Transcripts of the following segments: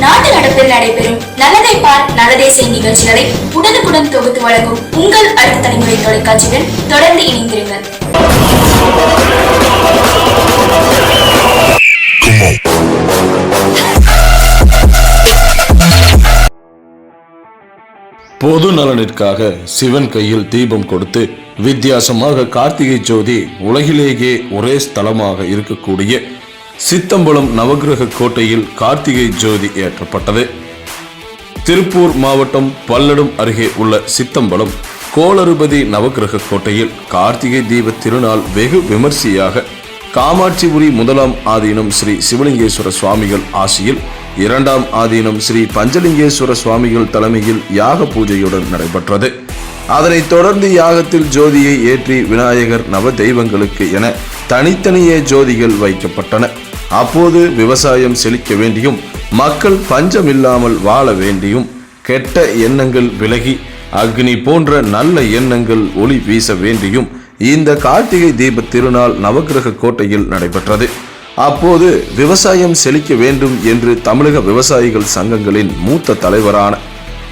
நாட்டு நடப்பில் நடைபெறும் நல்லதை பார் நல்லதே செய் நிகழ்ச்சிகளை உடனுக்குடன் தொகுத்து வழங்கும் உங்கள் அடுத்த தலைமுறை தொலைக்காட்சியுடன் தொடர்ந்து இணைந்திருங்கள். பொது நலனிற்காக சிவன் கையில் தீபம் கொடுத்து வித்தியாசமாக கார்த்திகை ஜோதி உலகிலேயே ஒரே ஸ்தலமாக இருக்கக்கூடிய சித்தம்பலம் நவகிரக கோட்டையில் கார்த்திகை ஜோதி ஏற்றப்பட்டது. திருப்பூர் மாவட்டம் பல்லடம் அருகே உள்ள சித்தம்பலம் கோளறுபதி நவகிரக கோட்டையில் கார்த்திகை தீப திருநாள் வெகு விமர்சையாக காமாட்சிபுரி முதலாம் ஆதீனம் ஸ்ரீ சிவலிங்கேஸ்வர சுவாமிகள் ஆசியில் இரண்டாம் ஆதீனம் ஸ்ரீ பஞ்சலிங்கேஸ்வர சுவாமிகள் தலைமையில் யாக பூஜையுடன் நடைபெற்றது. அதனைத் தொடர்ந்து யாகத்தில் ஜோதியை ஏற்றி விநாயகர் நவ தெய்வங்களுக்கு என தனித்தனியே ஜோதிகள் வைக்கப்பட்டன. அப்போது விவசாயம் செழிக்க வேண்டியும் மக்கள் பஞ்சமில்லாமல் வாழ வேண்டியும் கெட்ட எண்ணங்கள் விலகி அக்னி போன்ற நல்ல எண்ணங்கள் ஒளி வீச வேண்டியும் இந்த கார்த்திகை தீப திருநாள் நவகிரக கோட்டையில் நடைபெற்றது. அப்போது விவசாயம் செழிக்க வேண்டும் என்று தமிழக விவசாயிகள் சங்கங்களின் மூத்த தலைவரான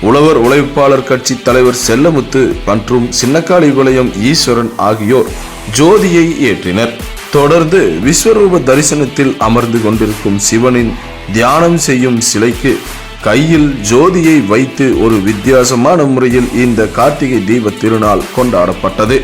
உழவர் உழைப்பாளர் கட்சி தலைவர் செல்லமுத்து மற்றும் சின்னக்காளிபாளையம் ஈஸ்வரன் ஆகியோர் ஜோதியை ஏற்றினர். தொடர்ந்து விஸ்வரூப தரிசனத்தில் அமர்ந்து கொண்டிருக்கும் சிவனின் தியானம் செய்யும் சிலைக்கு கையில் ஜோதியை வைத்து ஒரு வித்தியாசமான முறையில் இந்த கார்த்திகை தீப திருநாள் கொண்டாடப்பட்டது.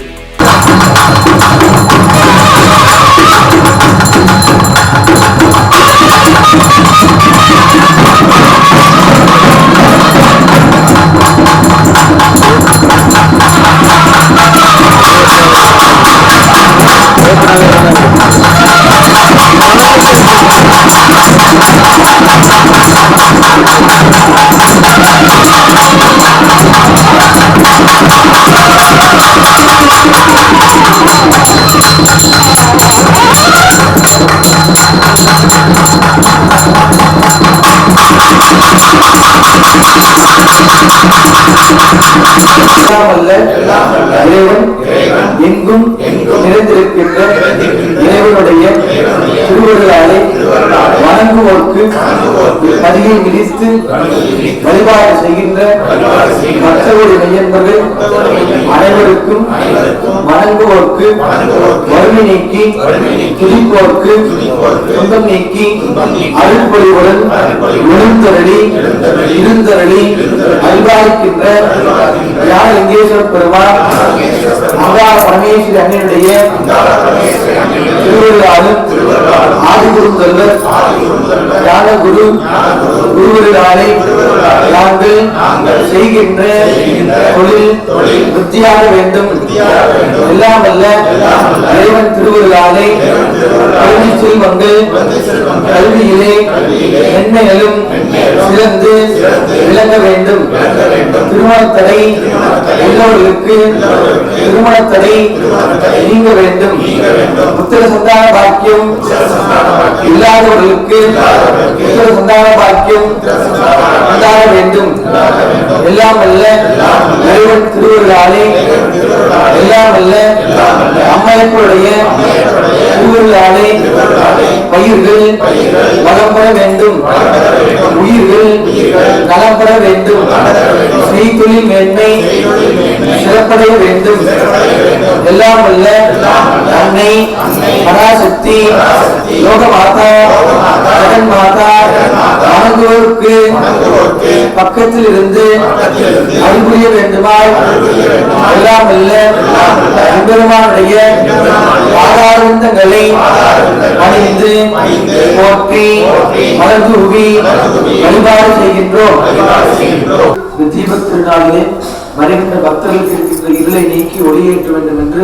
இறைவன் எங்கும் நிறைந்திருக்கின்ற இறைவனுடைய திருவருளாலே வணங்குவோர்க்கு பதிகை விதித்து வழிபாடு செய்கின்ற மற்றவருடைய மையன்பர்கள் அனைவருக்கும் வணங்குவோர்க்கு வறுமை நீக்கி துதிப்போர்க்கு துன்பம் நீக்கி அருள்பொழிவுடன் எழுந்தருளி இருந்தருளி அல்வாய்க்கின்ற ஞானலிங்கேஸ்வர பெருமான் அங்காள பரமேஸ்வரி அண்ணனுடைய திருவிழாவும் ஆதிகுருந்தல்வர் ஞானகுரு குருவர்களாலே நாங்கள் செய்கின்ற தொழில் வித்தியாக வேண்டும். எல்லாம் அல்ல இறைவன் திருவருளாலே கல்வி செல்வங்கள் கல்வியிலே மென்மையிலும் சிறந்து விளங்க வேண்டும். திருமணத்தடை எல்லோருக்கு எல்லோர்களுக்கு திருமணத்தடை நீங்க வேண்டும். புத்திர சந்தான பாக்கியம் இல்லாதவர்களுக்கு புத்திர சந்தான பாக்கியம் உண்டாக வேண்டும். எல்லாம் அல்ல இறைவன் திருவருளாலே. எல்லாம் அல்ல அம்மையப்பருடைய திருவருளாலே பயிர்கள் வளம் வேண்டும். உயிர்கள் நலம் வேண்டும். ஸ்ரீதொழில் மேன்மை சிறப்படைய வேண்டும். எல்லாம் அல்ல அன்னை பராசக்தி லோக மாதா ஜெகன் மாதா வணங்குவோருக்கு பக்கத்தில் இருந்து அன்புரிய வேண்டுமாய் எல்லாம் அல்ல எம்பெருமானுடைய ஆதாரங்களை அணிந்து போற்றி மலர்தூவி வழிபாடு செய்கின்றோம். இந்த தீபத் திருநாளிலே வருகின்ற பக்தர்களுக்கு இருக்கின்ற இருளை நீக்கி ஒளியேற்ற வேண்டும் என்று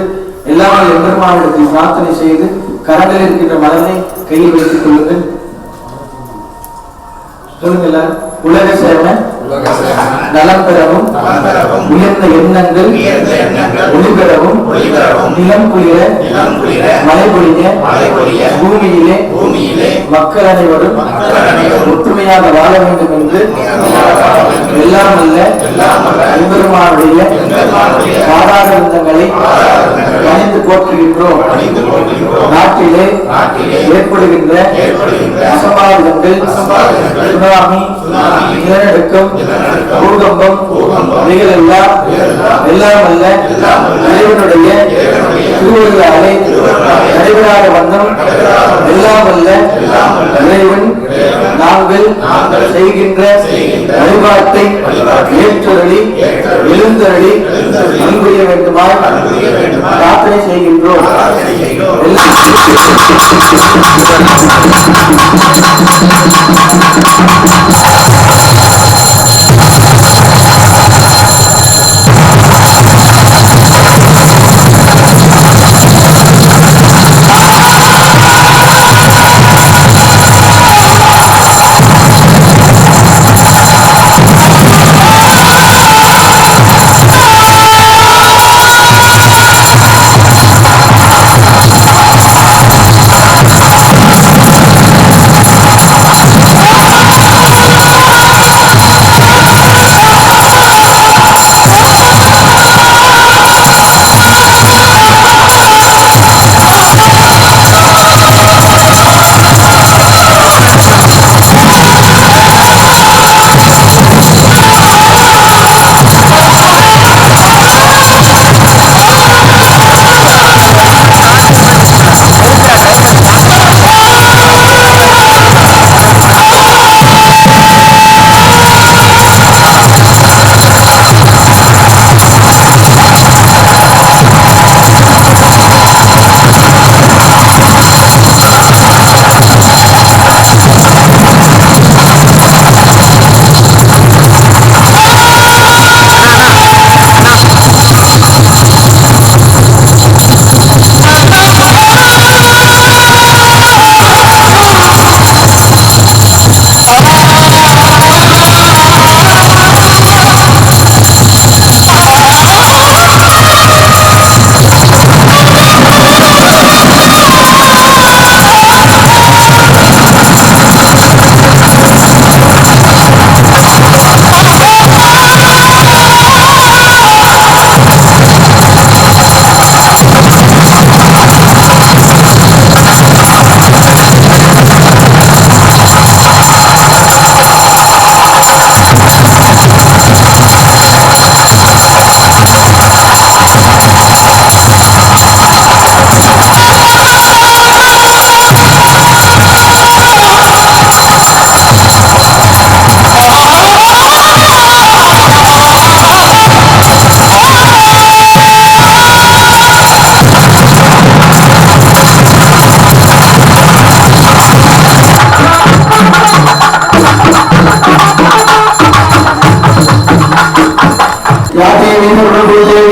எல்லாமே எம்பெருமானிடத்தில் பிரார்த்தனை செய்து கரங்களில் இருக்கின்ற மலரை கையில் வைத்துக் கொள்ளுங்கள். சொல்லுங்க எல்லாரும். உலக சேவன் நலம் பெறவும் உயர்ந்த எண்ணங்கள் ஒளிபெறவும் நிலம் குளிர மழை பொழிய பூமியிலே மக்கள் அனைவரும் ஒற்றுமையாக வாழ வேண்டும் என்று எல்லாம் அல்ல எம்பெருமானுடைய பாராளுமன்றங்களை பணிந்து போற்றுகின்றோம். நாட்டிலே ஏற்படுகின்ற அசம்பாவிதங்கள் சுனாமி நிலநடுக்கம் பூகம்பம் இவைகளெல்லாம் எல்லாம் அல்ல இறைவனுடைய திருவள்ளாலே நடைபெறாத வண்ணம் எல்லாம் அல்ல இறைவன் நாங்கள் செய்கின்ற வழிபாட்டை ஏற்றருளி எழுந்தருளி அன்புரிய வேண்டுமாய் பிரார்த்தனை செய்கின்றோம். எல்லாம்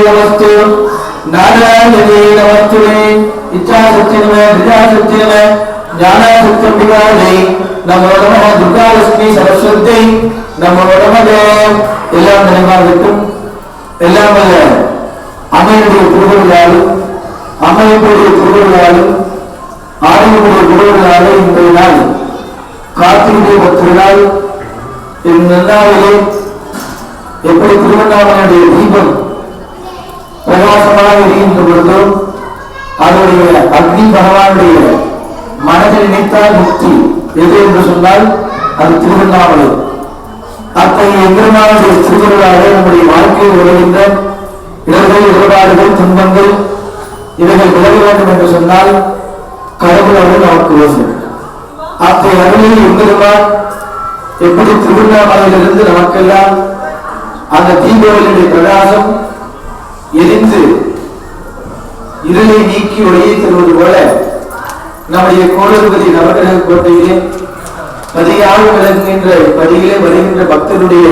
நமஸ்து நாராயணே நமஸ்துமே இச்சா சத்தியமே விஜயா சத்தியமே ஞான சத்தியம்பிகாலே நமோ நம துர்காலட்சுமி சரஸ்வதி நமோ நமதே எல்லாம் நினைவாகட்டும் எல்லாம் வல்ல அம்மையுடைய புகழ்களாலும் அம்மையுடைய புகழ்களாலும் ஆணையுடைய புகழ்களாலும் இன்றைய நாள் காத்திரிகை பத்திரினால் இந்நாளிலே எப்படி திருவண்ணாமலையுடைய தீபம் பிரகாசமாக எரிகின்ற பொழுதோ அதனுடைய அக்னி பகவானுடைய மனதில் நினைத்தால் முக்தி. எது என்று சொன்னால் அது திருவண்ணாமலை. அத்தகைய எம்பெருமானுடைய திருவிழாக நம்முடைய வாழ்க்கையில் வருகின்ற இடர்கள் இடர்பாடுகள் துன்பங்கள் இவைகள் விலக வேண்டும் என்று சொன்னால் கடவுள் அவர்கள் நமக்கு வேண்டும். அத்தகைய அருளில் எந்திரமா எப்படி திருவண்ணாமலையிலிருந்து நமக்கெல்லாம் அந்த தீபாவளியுடைய பிரகாசம் எரிந்து இருளை நீக்கி ஒளியை தருவது போல நம்முடைய கோடபதி நவகிரக கோட்டையிலே பதியாக விளங்குகின்ற பதியிலே வருகின்ற பக்தருடைய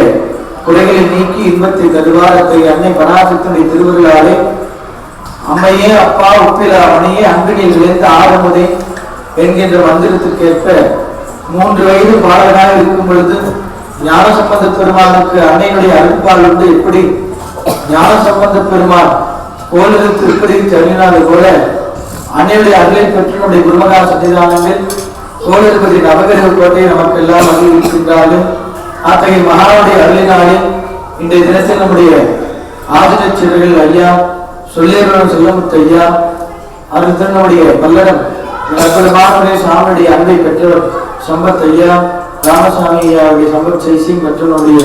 குறைகளை நீக்கி இன்பத்தை தருவாரத்தை அன்னை பராசத்தினுடைய திருவருளாலே. அம்மையே அப்பா உப்பிலா மணியே அங்கடியில் விளைந்த ஆரம்பதே என்கின்ற மந்திரத்திற்கேற்ப மூன்று வயது பாலனாக இருக்கும் பொழுது ஞானசம்பந்த பெருமானுக்கு அன்னையினுடைய அருட்பால் வந்து எப்படி? ஞானசம்பந்த பெருமான் கோயிலில் திருப்பதி தருவினாது போல அன்னையுடைய அருளை பெற்று நம்முடைய குருமகா சன்னிதானங்கள் கோயிலிருப்பதி நவகிரக கோட்டை நமக்கு எல்லாம் அறிவிக்கின்றாலும் அத்தகைய மகாவுடைய அருளினாலே இன்றைய தினத்தில் நம்முடைய சிறுகள் ஐயா சொல்லியவரம் செல்லமுத்து ஐயா அடுத்து நம்முடைய பல்லடம் அற்புதமானுடைய சாமியுடைய அன்பை பெற்றவர் சம்பத் ஐயா ராமசாமி ஐயாவுடைய சம்பத் சைசிங் மற்றும் நம்முடைய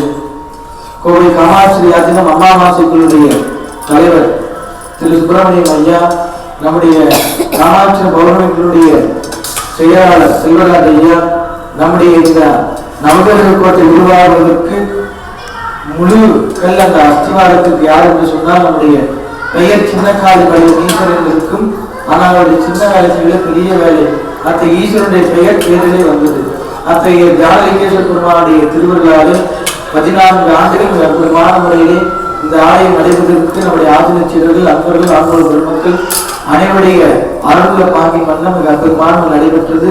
கோவை காமாட்சி அம்மா மாசிக்களுடைய தலைவர் திரு சுப்பிரமணியம் ஐயா நம்முடைய காமாட்சி பௌர்ணமிகளுடைய செயலாளர் செல்வராஜ் ஐயா நம்முடைய இந்த நவகிரக கோட்டை உருவாகுவதற்கு முழு கல் அந்த அஸ்திவாரத்துக்கு யார் என்று சொன்னால் நம்முடைய பெயர் சின்ன காலி வழி ஈஸ்வரன் இருக்கும் ஆனால் அவருடைய சின்ன வேலை செய்யல பெரிய வேலை. அத்தகைய ஈஸ்வரனுடைய பெயர் பேரிலே வந்தது. அத்தகைய தியாகலிங்கேஸ்வர பெருமானுடைய திருவிழாவில் பதினான்கு ஆண்டுகள் மிக அற்புதமான முறையிலே இந்த ஆலயம் நடைபெறுவதற்கு நம்முடைய ஆதின சீரர்கள் அன்பர்கள் ஆண்கள் பெருமக்கள் அனைவருடைய அருள்ல பாங்கி மன்னம் மிக அற்புதமான நடைபெற்றது.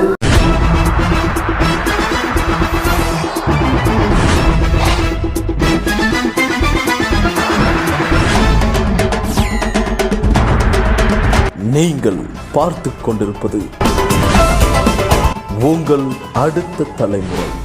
நீங்கள் பார்த்து கொண்டிருப்பது உங்கள் அடுத்த தலைமுறை.